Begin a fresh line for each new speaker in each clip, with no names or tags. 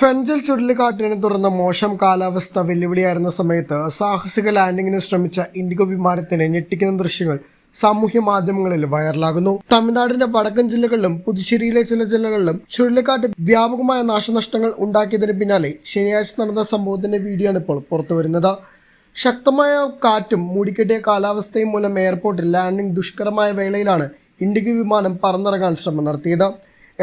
Fengal ചുഴലിക്കാറ്റിനെ തുടർന്ന് മോശം കാലാവസ്ഥ വെല്ലുവിളിയായിരുന്ന സമയത്ത് സാഹസിക ലാൻഡിങ്ങിന് ശ്രമിച്ച ഇൻഡിഗോ വിമാനത്തിന് ഞെട്ടിക്കുന്ന ദൃശ്യങ്ങൾ സാമൂഹ്യ മാധ്യമങ്ങളിൽ വൈറലാകുന്നു. തമിഴ്നാടിന്റെ വടക്കൻ ജില്ലകളിലും പുതുശ്ശേരിയിലെ ചില ജില്ലകളിലും ചുഴലിക്കാറ്റ് വ്യാപകമായ നാശനഷ്ടങ്ങൾ ഉണ്ടാക്കിയതിന് പിന്നാലെ ശനിയാഴ്ച നടന്ന സംഭവത്തിന്റെ വീഡിയോ ആണ് ഇപ്പോൾ പുറത്തുവരുന്നത് ശക്തമായ കാറ്റും മൂടിക്കെട്ടിയ കാലാവസ്ഥയും മൂലം എയർപോർട്ടിൽ ലാൻഡിംഗ് ദുഷ്കരമായ വേളയിലാണ് ഇൻഡിഗോ വിമാനം പറന്നിറങ്ങാൻ ശ്രമം നടത്തിയത്.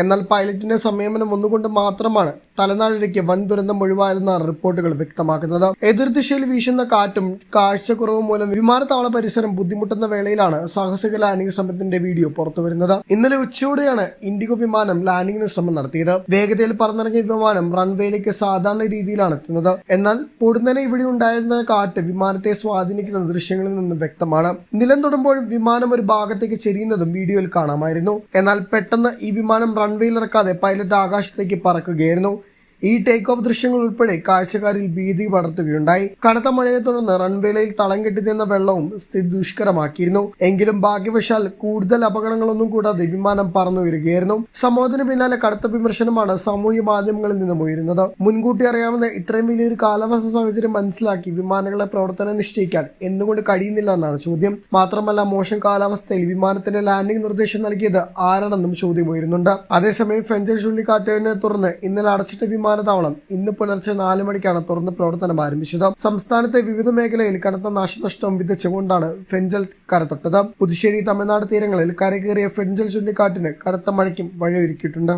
എന്നാൽ പൈലറ്റിന്റെ സംയമനം ഒന്നുകൊണ്ട് മാത്രമാണ് തലനാടിലേക്ക് വൻ ദുരന്തം ഒഴിവായതെന്നാണ് റിപ്പോർട്ടുകൾ വ്യക്തമാക്കുന്നത്. എതിർദിശയിൽ വീശുന്ന കാറ്റും കാഴ്ചക്കുറവും മൂലം വിമാനത്താവള പരിസരം ബുദ്ധിമുട്ടുന്ന വേളയിലാണ് സാഹസിക ലാൻഡിംഗ് ശ്രമത്തിന്റെ വീഡിയോ പുറത്തുവരുന്നത്. ഇന്നലെ ഉച്ചയോടെയാണ് ഇൻഡിഗോ വിമാനം ലാൻഡിംഗിന് ശ്രമം നടത്തിയത്. വേഗതയിൽ പറന്നിറങ്ങിയ വിമാനം റൺവേയിലേക്ക് സാധാരണ രീതിയിലാണ് എത്തുന്നത്. എന്നാൽ പൊടുന്നനെ ഇവിടെ ഉണ്ടായിരുന്ന കാറ്റ് വിമാനത്തെ സ്വാധീനിക്കുന്ന ദൃശ്യങ്ങളിൽ നിന്നും വ്യക്തമാണ്. നിലം തൊടുമ്പോഴും വിമാനം ഒരു ഭാഗത്തേക്ക് ചെരിയുന്നതും വീഡിയോയിൽ കാണാമായിരുന്നു. എന്നാൽ പെട്ടെന്ന് ഈ വിമാനം റൺവേയിൽ ഇറക്കാതെ പൈലറ്റ് ആകാശത്തേക്ക് പറക്കുകയായിരുന്നു. ഈ ടേക്ക് ഓഫ് ദൃശ്യങ്ങൾ ഉൾപ്പെടെ കാഴ്ചക്കാരിൽ ഭീതി പടർത്തുകയുണ്ടായി. കനത്ത മഴയെ തുടർന്ന് റൺവേളയിൽ തളം കെട്ടി നിന്ന വെള്ളവും സ്ഥിതി ദുഷ്കരമാക്കിയിരുന്നു. എങ്കിലും ഭാഗ്യവശാൽ കൂടുതൽ അപകടങ്ങളൊന്നും കൂടാതെ വിമാനം പറന്നുയരുകയായിരുന്നു. സംഭവത്തിന് പിന്നാലെ കടുത്ത വിമർശനമാണ് സാമൂഹ്യ മാധ്യമങ്ങളിൽ നിന്നും ഉയരുന്നത്. മുൻകൂട്ടി അറിയാവുന്ന ഇത്രയും വലിയൊരു കാലാവസ്ഥ സാഹചര്യം മനസ്സിലാക്കി വിമാനങ്ങളെ പ്രവർത്തനം നിശ്ചയിക്കാൻ എന്തുകൊണ്ട് കഴിയുന്നില്ല എന്നാണ് ചോദ്യം. മാത്രമല്ല മോശം കാലാവസ്ഥയിൽ വിമാനത്തിന്റെ ലാൻഡിംഗ് നിർദ്ദേശം നൽകിയത് ആരാണെന്നും ചോദ്യം ഉയരുന്നുണ്ട്. അതേസമയം ഫെഞ്ചൽ ചുഴലിക്കാറ്റിനെ തുടർന്ന് ഇന്നലെ അടച്ചിട്ട വിമാനത്താവളം ഇന്ന് പുലർച്ചെ നാല് മണിക്കാണ് തുറന്ന് പ്രവർത്തനം ആരംഭിച്ചത്. സംസ്ഥാനത്തെ വിവിധ മേഖലയിൽ കനത്ത നാശനഷ്ടം വിതച്ചുകൊണ്ടാണ് ഫെഞ്ചൽ കരതൊട്ടത്. പുതുശ്ശേരി തമിഴ്നാട് തീരങ്ങളിൽ കരകേറിയ ഫെഞ്ചൽ ചുഴലിക്കാറ്റിന് കനത്ത മഴയ്ക്കും വഴിയൊരുക്കിയിട്ടുണ്ട്.